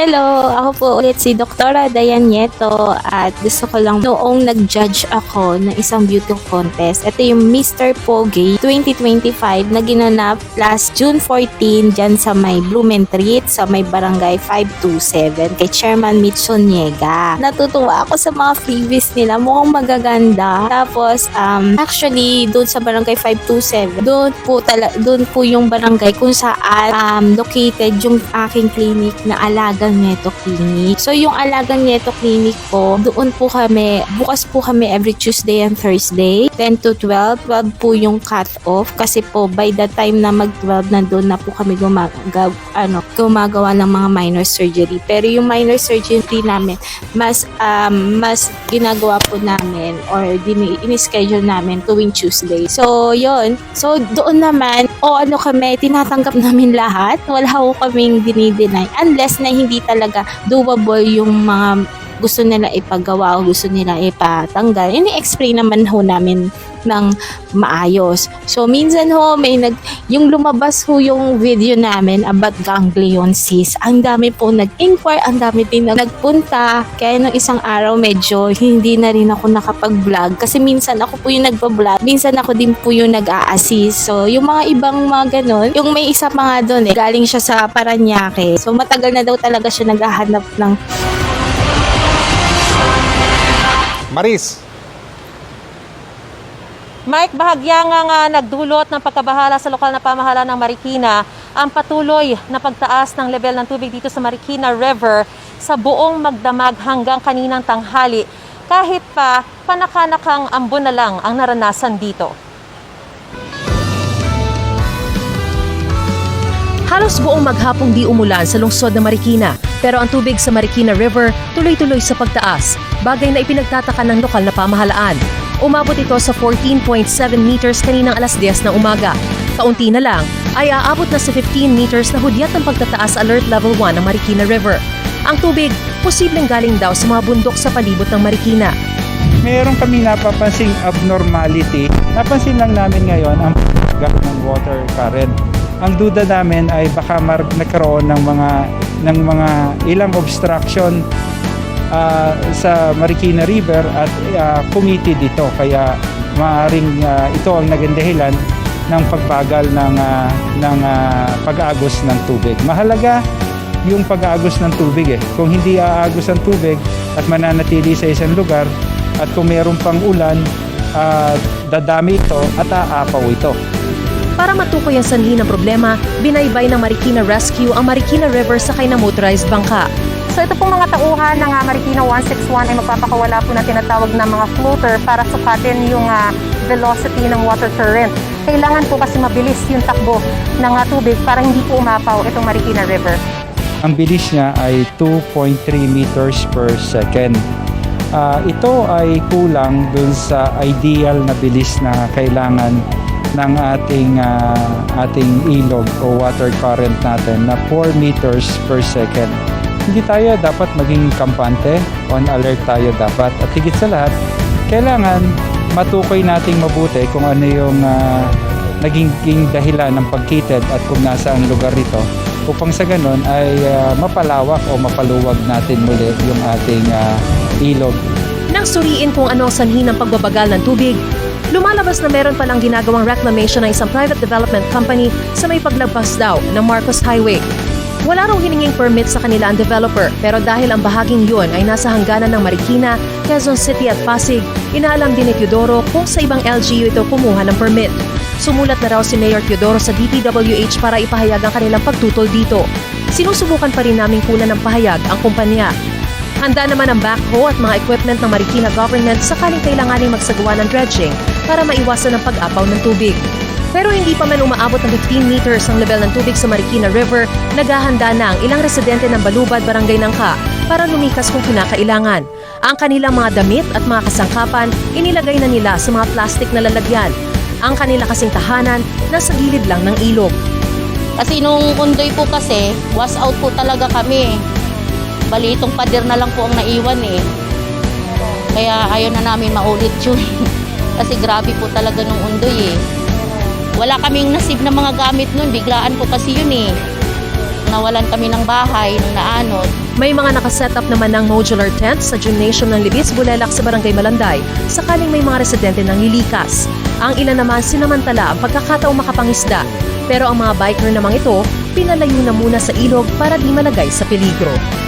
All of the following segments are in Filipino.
Hello, ako po ulit si Doktora Dayan Nieto at gusto ko lang noong nag-judge ako ng isang beauty contest. Ito yung Mr. Pogi 2025 na ginanap last June 14 dyan sa may Blumentritt sa may barangay 527 kay Chairman Mitchell Niega. Natutuwa ako sa mga freebies nila, mukhang magaganda. Tapos, um, actually, doon sa barangay 527, doon po, tala, doon po yung barangay kung saan um, located yung aking clinic na Alagang Neto Clinic. So, yung Alagang Neto Clinic po, doon po kami, bukas po kami every Tuesday and Thursday, 10 to 12. 12 po yung cut-off kasi po by the time na mag-12, nandun na po kami gumagawa, ano, gumagawa ng mga minor surgery. Pero yung minor surgery namin, mas, um, mas ginagawa po namin or dini, in-schedule namin tuwing Tuesday. So, yon So, doon naman, o ano kami, tinatanggap namin lahat. Wala ko kaming dinideny. Unless na hindi talaga doable yung mga gusto nila ipagawa o gusto nila ipatanggal. Ini-explain naman ho namin ng maayos. So, minsan ho, may nag, yung lumabas ho yung video namin about ganglion cyst. Ang dami po nag-inquire, ang dami din na nagpunta. Kaya nung isang araw, medyo hindi na rin ako nakapag-vlog. Kasi minsan ako po yung nagpa-vlog. Minsan ako din po yung nag-a-assist. So, yung mga ibang mga ganun, yung may isa pa nga doon eh, galing siya sa Paranaque. So, matagal na daw talaga siya naghahanap ng Maris, Mike, bahagya nga nga nagdulot ng pagkabahala sa lokal na pamahalaan ng Marikina ang patuloy na pagtaas ng level ng tubig dito sa Marikina River sa buong magdamag hanggang kaninang tanghali. Kahit pa panakanakang ambon na lang ang naranasan dito. Halos buong maghapong di umulan sa lungsod ng Marikina pero ang tubig sa Marikina River tuloy-tuloy sa pagtaas, bagay na ipinagtataka ng lokal na pamahalaan. Umabot ito sa 14.7 meters kaninang alas 10 ng umaga. Kaunti na lang ay aabot na sa 15 meters na hudyat ng pagtataas alert level 1 ng Marikina River. Ang tubig, posibleng galing daw sa mga bundok sa palibot ng Marikina. Meron kami napapansing abnormality. Napansin lang namin ngayon ang ng water current. Ang duda namin ay baka mar- nagkaroon ng mga ng mga ilang obstruction ah, sa Marikina River at uh, committed ito kaya maaring ah, ito ang naging dahilan ng pagbagal ng ah, ng ah, pag-agos ng tubig. Mahalaga yung pag-agos ng tubig eh. Kung hindi aagos ang tubig at mananatili sa isang lugar at kung mayroon pang ulan, ah, dadami ito at aapaw ito. Para matukoy ang sanhi ng problema, binaybay ng Marikina Rescue ang Marikina River sakay na motorized bangka. So ito pong mga tauhan ng ah, Marikina 161 ay magpapakawala po na tinatawag na mga floater para sukatin yung ah, velocity ng water current. Kailangan po kasi mabilis yung takbo ng ah, tubig para hindi po umapaw itong Marikina River. Ang bilis niya ay 2.3 meters per second. Ah, ito ay kulang dun sa ideal na bilis na kailangan ng ating ah, ating ilog o water current natin na 4 meters per second. Hindi tayo dapat maging kampante, on alert tayo dapat. At higit sa lahat, kailangan matukoy nating mabuti kung ano yung ah, naging dahilan ng pagkitid at kung nasa ang lugar ito upang sa ganon ay ah, mapalawak o mapaluwag natin muli yung ating ah, ilog Nang suriin kung ano ang sanhi ng pagbabagal ng tubig, lumalabas na meron palang ginagawang reclamation ng isang private development company sa may paglagpas daw ng Marcos Highway. Wala raw hininging permit sa kanila ang developer pero dahil ang bahaging yun ay nasa hangganan ng Marikina, Quezon City at Pasig, inaalam din ni Teodoro kung sa ibang LGU ito kumuha ng permit. Sumulat na raw si Mayor Teodoro sa DPWH para ipahayag ang kanilang pagtutol dito. Sinusubukan pa rin naming kunan ng pahayag ang kumpanya. Handa naman ang backhoe at mga equipment ng Marikina government sakaling kailanganing magsagawa ng dredging para maiwasan ang pag-apaw ng tubig. Pero hindi pa man umaabot ng 15 meters ang level ng tubig sa Marikina River, naghahanda na ang ilang residente ng Balubad, Barangay Nangka para lumikas kung kinakailangan. Ang kanilang mga damit at mga kasangkapan inilagay na nila sa mga plastic na lalagyan. Ang kanila kasing tahanan nasa gilid lang ng ilog. Kasi nung undoy po kasi, was out po talaga kami. Bali, itong pader na lang po ang naiwan eh. Kaya ayaw na namin maulit yun. kasi grabe po talaga nung undoy eh. Wala kaming nasib na mga gamit nun, biglaan po kasi yun eh. Nawalan kami ng bahay nung naanod. May mga nakaset up naman ng modular tent sa gymnasium ng Libis, Bulelak sa Barangay Malanday sakaling may mga residente ng lilikas. Ang ilan naman sinamantala ang pagkakataong makapangisda. Pero ang mga biker namang ito, pinalayo na muna sa ilog para di malagay sa peligro.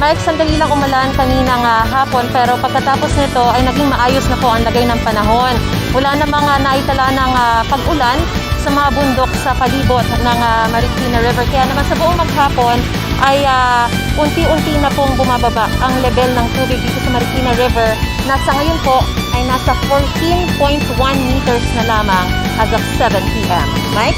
Mike, sandali lang umulan kaninang ah, hapon pero pagkatapos nito ay naging maayos na po ang lagay ng panahon. Wala na mga naitala ng ah, pag-ulan sa mga bundok sa palibot ng ah, Marikina River. Kaya naman sa buong maghapon ay ah, unti-unti na pong bumababa ang level ng tubig dito sa Marikina River na sa ngayon po ay nasa 14.1 meters na lamang as of 7 p.m. Mike?